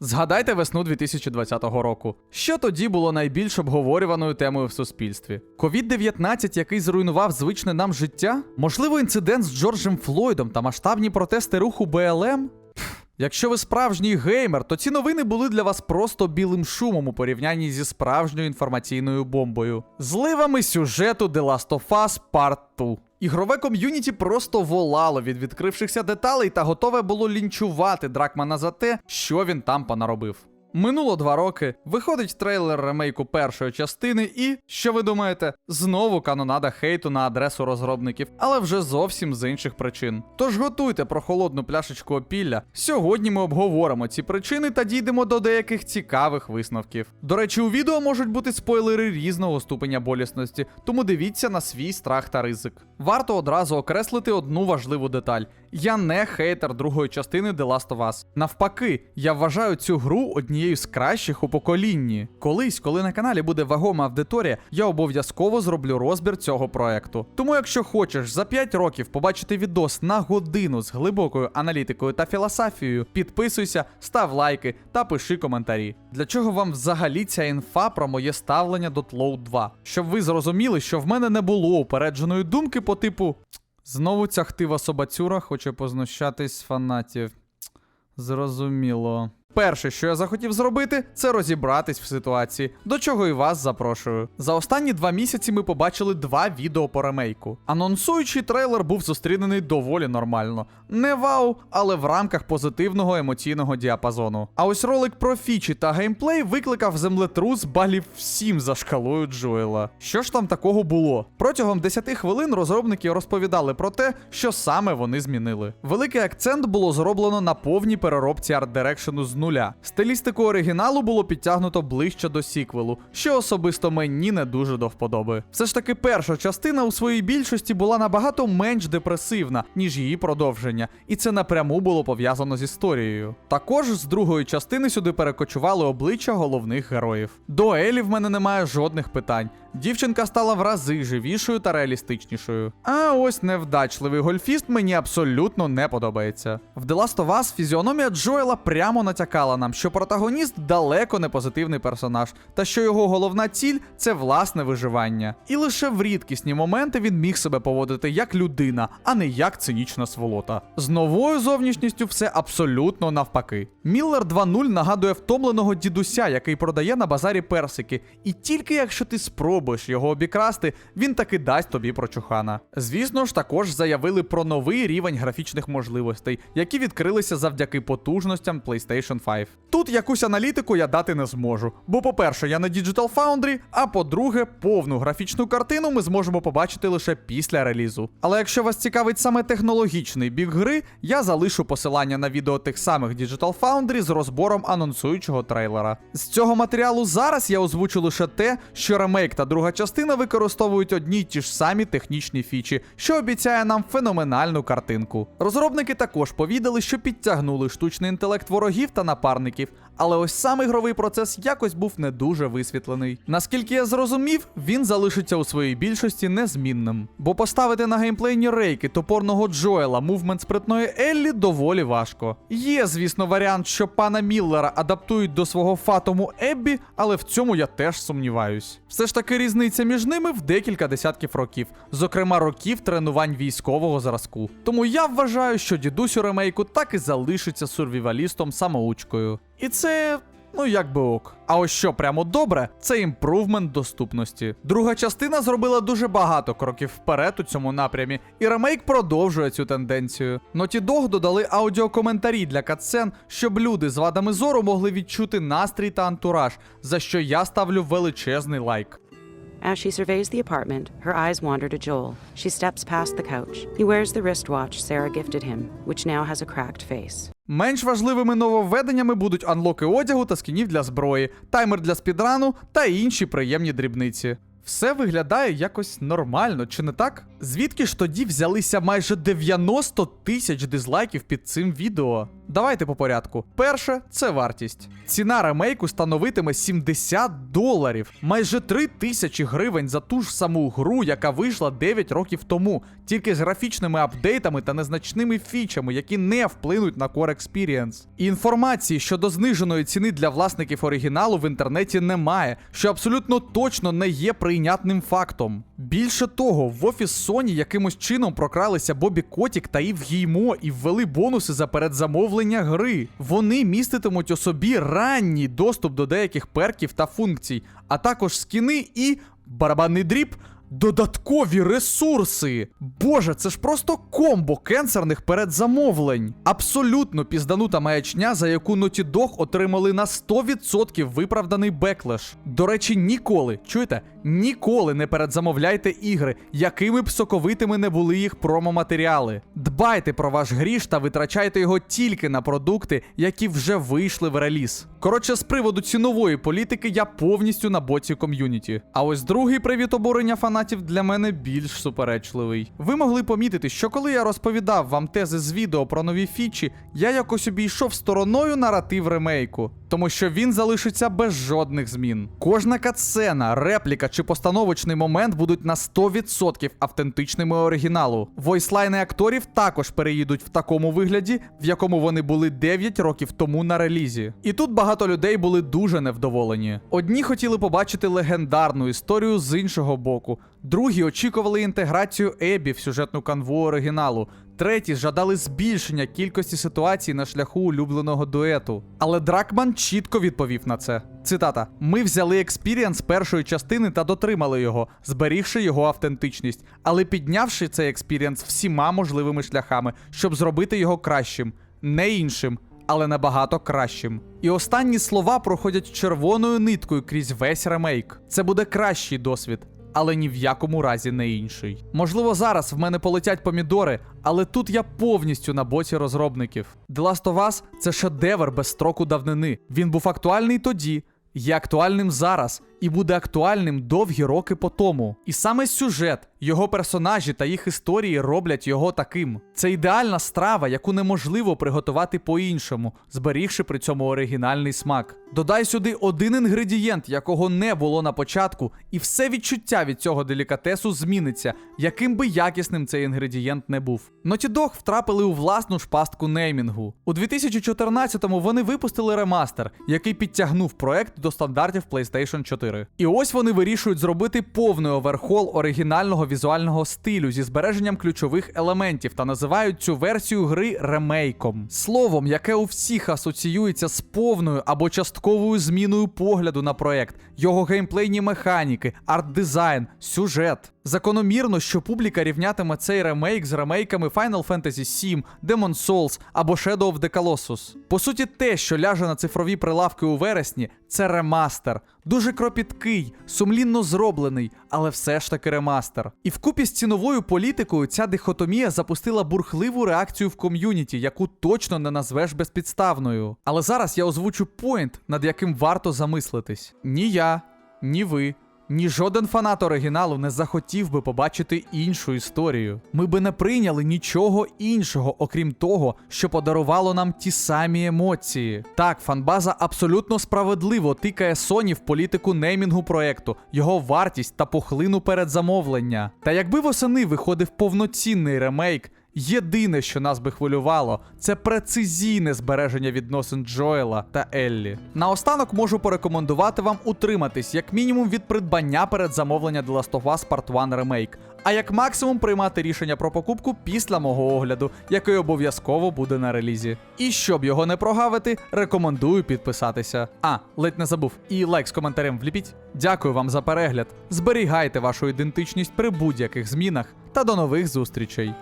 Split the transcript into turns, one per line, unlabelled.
Згадайте весну 2020 року. Що тоді було найбільш обговорюваною темою в суспільстві? Ковід-19, який зруйнував звичне нам життя? Можливо, інцидент з Джорджем Флойдом та масштабні протести руху БЛМ? Якщо ви справжній геймер, то ці новини були для вас просто білим шумом у порівнянні зі справжньою інформаційною бомбою. Зливами сюжету The Last of Us Part 2. Ігрове ком'юніті просто волало від відкрившихся деталей та готове було лінчувати Дракмана за те, що він там понаробив. Минуло два роки, виходить трейлер ремейку першої частини, і що ви думаєте? Знову канонада хейту на адресу розробників, але вже зовсім з інших причин. Тож готуйте прохолодну пляшечку опілля. Сьогодні ми обговоримо ці причини та дійдемо до деяких цікавих висновків. До речі, у відео можуть бути спойлери різного ступеня болісності, тому дивіться на свій страх та ризик. Варто одразу окреслити одну важливу деталь: я не хейтер другої частини The Last of Us. Навпаки, я вважаю цю гру однією з кращих у поколінні. Колись, коли на каналі буде вагома аудиторія, я обов'язково зроблю розбір цього проекту. Тому, якщо хочеш за 5 років побачити відос на годину з глибокою аналітикою та філософією, підписуйся, став лайки та пиши коментарі. Для чого вам взагалі ця інфа про моє ставлення до Тлоу 2? Щоб ви зрозуміли, що в мене не було упередженої думки по типу. Знову ця хтива собацюра хоче познущатись з фанатів. Зрозуміло. Перше, що я захотів зробити, це розібратись в ситуації, до чого і вас запрошую. За останні два місяці ми побачили два відео по ремейку. Анонсуючий трейлер був зустрінений доволі нормально. Не вау, але в рамках позитивного емоційного діапазону. А ось ролик про фічі та геймплей викликав землетрус балів всім за шкалою Джоела. Що ж там такого було? Протягом 10 хвилин розробники розповідали про те, що саме вони змінили. Великий акцент було зроблено на повній переробці арт-дирекшену з нуля. Стилістику оригіналу було підтягнуто ближче до сіквелу, що особисто мені не дуже до вподоби. Все ж таки, перша частина у своїй більшості була набагато менш депресивна, ніж її продовження, і це напряму було пов'язано з історією. Також з другої частини сюди перекочували обличчя головних героїв. До Елі в мене немає жодних питань. Дівчинка стала в рази живішою та реалістичнішою. А ось невдачливий гольфіст мені абсолютно не подобається. В The Last of Us фізіономія Джоела прямо натякала нам, що протагоніст далеко не позитивний персонаж, та що його головна ціль це власне виживання. І лише в рідкісні моменти він міг себе поводити як людина, а не як цинічна сволота. З новою зовнішністю все абсолютно навпаки. Міллер 2.0 нагадує втомленого дідуся, який продає на базарі персики, і тільки якщо ти спробуєш його обікрасти, він таки дасть тобі прочухана. Звісно ж, також заявили про новий рівень графічних можливостей, які відкрилися завдяки потужностям PlayStation 5. Тут якусь аналітику я дати не зможу. Бо, по-перше, я на Digital Foundry, а по-друге, повну графічну картину ми зможемо побачити лише після релізу. Але якщо вас цікавить саме технологічний бік гри, я залишу посилання на відео тих самих Digital Foundry з розбором анонсуючого трейлера. З цього матеріалу зараз я озвучу лише те, що ремейк та друга частина використовують одні й ті ж самі технічні фічі, що обіцяє нам феноменальну картинку. Розробники також повідали, що підтягнули штучний інтелект ворогів та напарників, але ось сам ігровий процес якось був не дуже висвітлений. Наскільки я зрозумів, він залишиться у своїй більшості незмінним. Бо поставити на геймплейні рейки топорного Джоела мувмент спритної Еллі доволі важко. Є, звісно, варіант, що пана Міллера адаптують до свого фатому Еббі, але в цьому я теж сумніваюсь. Все ж таки різниця між ними в декілька десятків років, зокрема років тренувань військового зразку. Тому я вважаю, що дідусь у ремейку так і залишиться сурвівалістом самоучкою. І це. Ну, як би ок. А ось що прямо добре, це імпрувмент доступності. Друга частина зробила дуже багато кроків вперед у цьому напрямі, і ремейк продовжує цю тенденцію. Naughty Dog додали аудіокоментарі для катсцен, щоб люди з вадами зору могли відчути настрій та антураж, за що я ставлю величезний лайк.
As she surveys the apartment, her eyes wander to Joel. She steps past the couch. He wears the wristwatch Sarah gifted him, which now has a cracked face.
Менш важливими нововведеннями будуть анлоки одягу та скінів для зброї, таймер для спідрану та інші приємні дрібниці. Все виглядає якось нормально, чи не так? Звідки ж тоді взялися майже 90 тисяч дизлайків під цим відео? Давайте по порядку. Перше це вартість. Ціна ремейку становитиме 70 доларів, майже 3 тисячі гривень за ту ж саму гру, яка вийшла 9 років тому, тільки з графічними апдейтами та незначними фічами, які не вплинуть на Core Experience. Інформації щодо зниженої ціни для власників оригіналу в інтернеті немає, що абсолютно точно не є прийнятним фактом. Більше того, в офіс Sony якимось чином прокралися Бобі Котік та Ів Гіймо і ввели бонуси за передзамовлення гри. Вони міститимуть у собі ранній доступ до деяких перків та функцій, а також скіни і барабанний дріб. Додаткові ресурси. Боже, це ж просто комбо кенсерних передзамовлень. Абсолютно пізданута маячня, за яку Naughty Dog отримали на 100% виправданий беклеш. До речі, ніколи, чуєте, ніколи не передзамовляйте ігри, якими б соковитими не були їх промо-матеріали. Дбайте про ваш гріш та витрачайте його тільки на продукти, які вже вийшли в реліз. Коротше, з приводу цінової політики я повністю на боці ком'юніті. А ось другий привід обурення фанатів для мене більш суперечливий. Ви могли помітити, що коли я розповідав вам тези з відео про нові фічі, я якось обійшов стороною наратив ремейку, тому що він залишиться без жодних змін. Кожна катсцена, репліка чи постановочний момент будуть на 100% автентичними оригіналу. Войслайни акторів також переїдуть в такому вигляді, в якому вони були 9 років тому на релізі. І тут багато людей були дуже невдоволені. Одні хотіли побачити легендарну історію з іншого боку, другі очікували інтеграцію Ебі в сюжетну канву оригіналу. Треті жадали збільшення кількості ситуацій на шляху улюбленого дуету. Але Дракман чітко відповів на це. Цитата: Ми взяли експірієнс першої частини та дотримали його, зберігши його автентичність, але піднявши цей експірієнс всіма можливими шляхами, щоб зробити його кращим, не іншим. Але набагато кращим. І останні слова проходять червоною ниткою крізь весь ремейк. Це буде кращий досвід, але ні в якому разі не інший. Можливо, зараз в мене полетять помідори, але тут я повністю на боці розробників. The Last of Us – це шедевр без строку давнини. Він був актуальний тоді, є актуальним зараз і буде актуальним довгі роки по тому. І саме сюжет, його персонажі та їх історії роблять його таким. Це ідеальна страва, яку неможливо приготувати по-іншому, зберігши при цьому оригінальний смак. Додай сюди один інгредієнт, якого не було на початку, і все відчуття від цього делікатесу зміниться, яким би якісним цей інгредієнт не був. Naughty Dog втрапили у власну ж пастку неймінгу. У 2014-му вони випустили ремастер, який підтягнув проект до стандартів PlayStation 4. І ось вони вирішують зробити повний оверхол оригінального візуального стилю зі збереженням ключових елементів та називають цю версію гри ремейком. Словом, яке у всіх асоціюється з повною або частковою зміною погляду на проект, його геймплейні механіки, арт-дизайн, сюжет. Закономірно, що публіка рівнятиме цей ремейк з ремейками Final Fantasy VII, Demon Souls або Shadow of the Colossus. По суті, те, що ляже на цифрові прилавки у вересні, це ремастер. Дуже кропіткий, сумлінно зроблений, але все ж таки ремастер. І вкупі з ціновою політикою ця дихотомія запустила бурхливу реакцію в ком'юніті, яку точно не назвеш безпідставною. Але зараз я озвучу поінт, над яким варто замислитись. Ні я, ні ви. Ні жоден фанат оригіналу не захотів би побачити іншу історію. Ми би не прийняли нічого іншого, окрім того, що подарувало нам ті самі емоції. Так, фанбаза абсолютно справедливо тикає Sony в політику неймінгу проекту, його вартість та похлину передзамовлення. Та якби восени виходив повноцінний ремейк. Єдине, що нас би хвилювало, це прецизійне збереження відносин Джоела та Еллі. Наостанок можу порекомендувати вам утриматись як мінімум від придбання передзамовлення The Last of Us Part 1 Remake, а як максимум приймати рішення про покупку після мого огляду, який обов'язково буде на релізі. І щоб його не прогавити, рекомендую підписатися. А, ледь не забув, і лайк з коментарем вліпіть. Дякую вам за перегляд. Зберігайте вашу ідентичність при будь-яких змінах та до нових зустрічей.